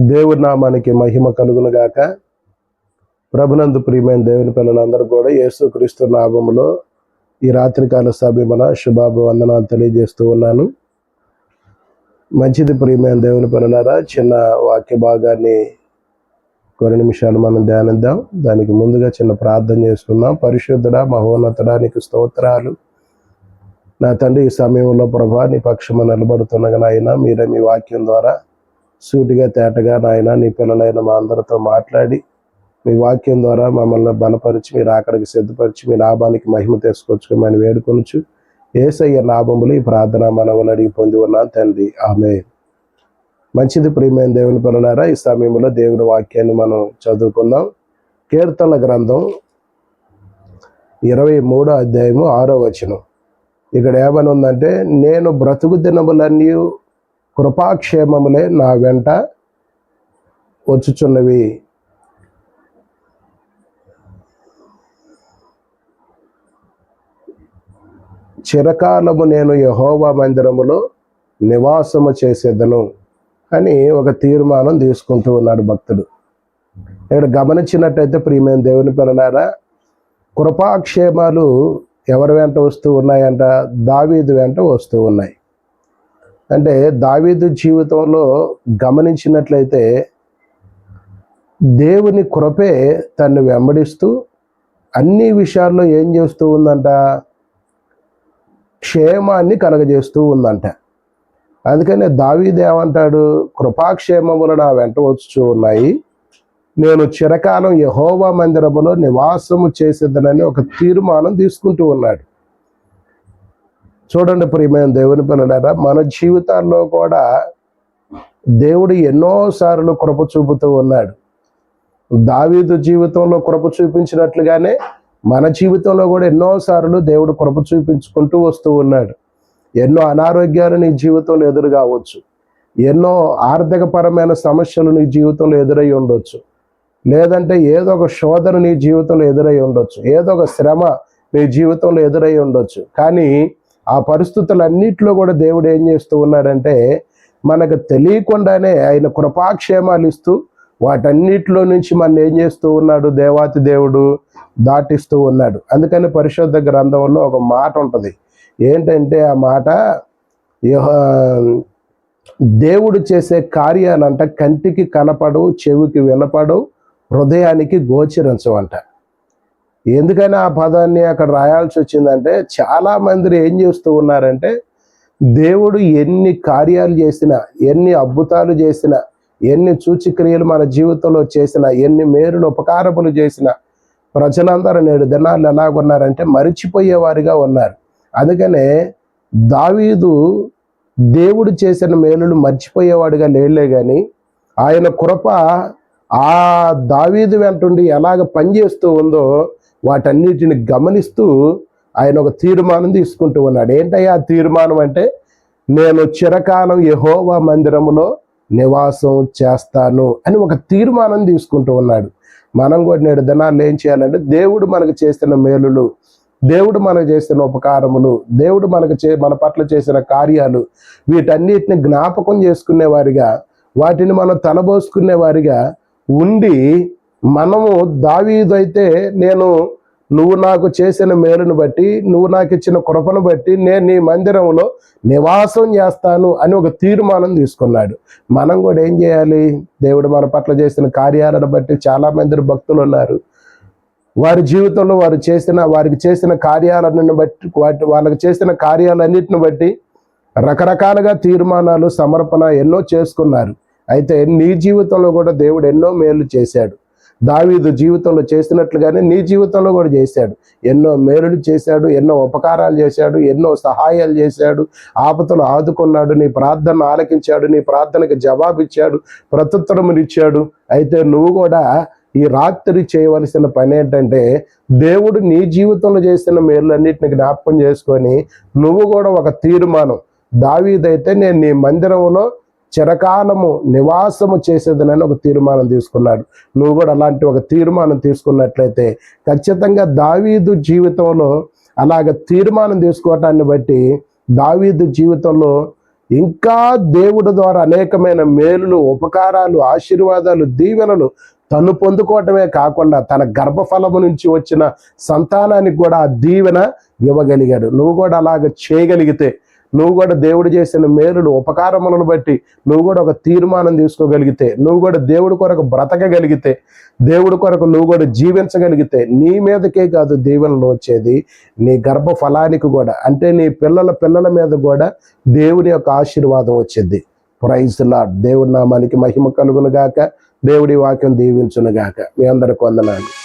దేవుడి నామానికి మహిమ కలుగును గాక. ప్రభునందు ప్రియమైన దేవుని పిల్లలందరూ కూడా యేసుక్రీస్తు నామములో ఈ రాత్రికాల సభ్యమన శుభాభివందనాలు తెలియజేస్తూ ఉన్నాను. మంచిది ప్రియమైన దేవుని పిల్లలారా చిన్న వాక్య భాగాన్ని కొన్ని నిమిషాలు మనం ధ్యానిద్దాం. దానికి ముందుగా చిన్న ప్రార్థన చేసుకుందాం పరిశుద్ధుడా మహోన్నతుడా నీకు స్తోత్రాలు. నా తండ్రి ఈ సమయంలో ప్రభా నీ పక్షమ నిలబడుతున్నగా నాయన మీరే మీ వాక్యం ద్వారా సూటిగా తేటగా నాయన నీ పిల్లలైన మా అందరితో మాట్లాడి మీ వాక్యం ద్వారా మమ్మల్ని బలపరిచి మీరు అక్కడికి సిద్ధపరిచి మీ లాభానికి మహిమ తీసుకొచ్చుకోమని వేడుకొనుచు ఏసయ్య లాభములు ఈ ప్రార్థన మనవులు అడిగి పొంది ఉన్నాను తండ్రి. ఆమె మంచిది ప్రియమైన దేవుని పిల్లలారా ఈ సమయంలో దేవుని వాక్యాన్ని మనం చదువుకుందాం. కీర్తన గ్రంథం ఇరవై మూడో అధ్యాయము ఆరో వచనం. ఇక్కడ ఏమని ఉందంటే నేను బ్రతుకు దినములన్నీ కృపాక్షేమములే నా వెంట వచ్చుచున్నవి. చిరకాలము నేను యహోవా మందిరములో నివాసము చేసేదను అని ఒక తీర్మానం తీసుకుంటూ ఉన్నాడు భక్తుడు. ఇక్కడ గమనించినట్టయితే ప్రియమైన దేవుని పిల్లలారా కృపాక్షేమాలు ఎవరి వెంట వస్తూ ఉన్నాయంట? దావీదు వెంట వస్తూ ఉన్నాయి. అంటే దావీదు జీవితంలో గమనించినట్లయితే దేవుని కృపే తను వెంబడిస్తూ అన్ని విషయాల్లో ఏం చేస్తూ ఉందంట? క్షేమాన్ని కలగజేస్తూ ఉందంట. అందుకనే దావీదేమంటాడు కృపాక్షేమములు నా వెంట వచ్చుచూ ఉన్నాయి. నేను చిరకాలం యహోవా మందిరములో నివాసము చేసేదనని ఒక తీర్మానం తీసుకుంటూ ఉన్నాడు. చూడండి ప్రియమైన దేవుని పిల్లలారా మన జీవితాల్లో కూడా దేవుడు ఎన్నోసార్లు కృప చూపుతూ ఉన్నాడు. దావీదు జీవితంలో కృప చూపించినట్లుగానే మన జీవితంలో కూడా ఎన్నోసార్లు దేవుడు కృప చూపించుకుంటూ వస్తూ ఉన్నాడు. ఎన్నో అనారోగ్యాలు నీ జీవితంలో ఎదురు కావచ్చు. ఎన్నో ఆర్థికపరమైన సమస్యలు నీ జీవితంలో ఎదురై ఉండొచ్చు. లేదంటే ఏదో ఒక శోధన నీ జీవితంలో ఎదురై ఉండొచ్చు. ఏదో ఒక శ్రమ నీ జీవితంలో ఎదురై ఉండొచ్చు. కానీ ఆ పరిస్థితులన్నింటిలో కూడా దేవుడు ఏం చేస్తూ ఉన్నాడంటే మనకు తెలియకుండానే ఆయన కృపాక్షేమాలు ఇస్తూ వాటన్నిటిలో నుంచి మన ఏం చేస్తూ ఉన్నాడు? దేవాతి దేవుడు దాటిస్తూ ఉన్నాడు. అందుకని పరిశుద్ధ గ్రంథంలో ఒక మాట ఉంటుంది. ఏంటంటే ఆ మాట దేవుడు చేసే కార్యాలంట కంటికి కనపడు చెవికి వినపడు హృదయానికి గోచరించవంట. ఎందుకని ఆ పదాన్ని అక్కడ రాయాల్సి వచ్చిందంటే చాలా మంది ఏం చేస్తూ ఉన్నారంటే దేవుడు ఎన్ని కార్యాలు చేసినా ఎన్ని అద్భుతాలు చేసినా ఎన్ని సూచిక్రియలు మన జీవితంలో చేసినా ఎన్ని మేరులు ఉపకారములు చేసినా ప్రజలందరూ నేడు దినాలు ఎలాగున్నారంటే మరిచిపోయేవారిగా ఉన్నారు. అందుకనే దావీదు దేవుడు చేసిన మేలులు మర్చిపోయేవాడిగా లేలే కానీ ఆయన కృప ఆ దావీదు వెంటుండి ఎలాగ పనిచేస్తూ ఉందో వాటన్నిటిని గమనిస్తూ ఆయన ఒక తీర్మానం తీసుకుంటూ ఉన్నాడు. ఏంటయ్యా ఆ తీర్మానం అంటే నేను చిరకాలం యహోవా మందిరములో నివాసం చేస్తాను అని ఒక తీర్మానం తీసుకుంటూ ఉన్నాడు. మనం కూడా నేడు దినాల్లో ఏం చేయాలంటే దేవుడు మనకు చేసిన మేలులు దేవుడు మనకు చేసిన ఉపకారములు దేవుడు మనకు చే మన పట్ల చేసిన కార్యాలు వీటన్నిటిని జ్ఞాపకం చేసుకునే వారిగా వాటిని మనం తలబోసుకునేవారిగా ఉండి మనము దావీదు అయితే నేను నువ్వు నాకు చేసిన మేలును బట్టి నువ్వు నాకు ఇచ్చిన కృపను బట్టి నేను నీ మందిరంలో నివాసం చేస్తాను అని ఒక తీర్మానం తీసుకున్నాడు. మనం కూడా ఏం చేయాలి? దేవుడు మన పట్ల చేసిన కార్యాలను బట్టి చాలా మంది భక్తులు ఉన్నారు. వారి జీవితంలో వారు చేసిన వారికి చేసిన కార్యాలను బట్టి వాటి వాళ్ళకి చేసిన కార్యాలన్నిటిని బట్టి రకరకాలుగా తీర్మానాలు సమర్పణ ఎన్నో చేసుకున్నారు. అయితే నీ జీవితంలో కూడా దేవుడు ఎన్నో మేలు చేశాడు. దావీదు జీవితంలో చేసినట్లుగానే నీ జీవితంలో కూడా చేశాడు. ఎన్నో మేలులు చేశాడు ఎన్నో ఉపకారాలు చేశాడు ఎన్నో సహాయాలు చేశాడు ఆపదలు ఆదుకున్నాడు నీ ప్రార్థన ఆలకించాడు నీ ప్రార్థనకి జవాబిచ్చాడు ప్రత్యుత్తరమునిచ్చాడు. అయితే నువ్వు కూడా ఈ రాత్రి చేయవలసిన పని ఏంటంటే దేవుడు నీ జీవితంలో చేసిన మేలులన్నిటిని జ్ఞాపకం చేసుకొని నువ్వు కూడా ఒక తీర్మానం. దావీదైతే నేను నీ మందిరంలో చిరకాలము నివాసము చేసేదనని ఒక తీర్మానం తీసుకున్నాడు. నువ్వు కూడా అలాంటి ఒక తీర్మానం తీసుకున్నట్లయితే ఖచ్చితంగా దావీదు జీవితంలో అలాగ తీర్మానం తీసుకోవటాన్ని బట్టి దావీదు జీవితంలో ఇంకా దేవుడి ద్వారా అనేకమైన మేలులు ఉపకారాలు ఆశీర్వాదాలు దీవెనలు తను పొందుకోవటమే కాకుండా తన గర్భఫలము నుంచి వచ్చిన సంతానానికి కూడా ఆ దీవెన ఇవ్వగలిగాడు. నువ్వు కూడా అలాగ చేయగలిగితే నువ్వు కూడా దేవుడు చేసిన మేలులు ఉపకారములను బట్టి నువ్వు కూడా ఒక తీర్మానం తీసుకోగలిగితే నువ్వు కూడా దేవుడి కొరకు బ్రతకగలిగితే దేవుడి కొరకు నువ్వు కూడా జీవించగలిగితే నీ మీదకే కాదు దీవెనలు వచ్చేది నీ గర్భ ఫలానికి కూడా అంటే నీ పిల్లల పిల్లల మీద కూడా దేవుని యొక్క ఆశీర్వాదం వచ్చింది. ప్రైజ్ లాడ్ దేవుడి నామానికి మహిమ కలుగును గాక దేవుడి వాక్యం దీవించును గాక మీ అందరికి వందనాలు.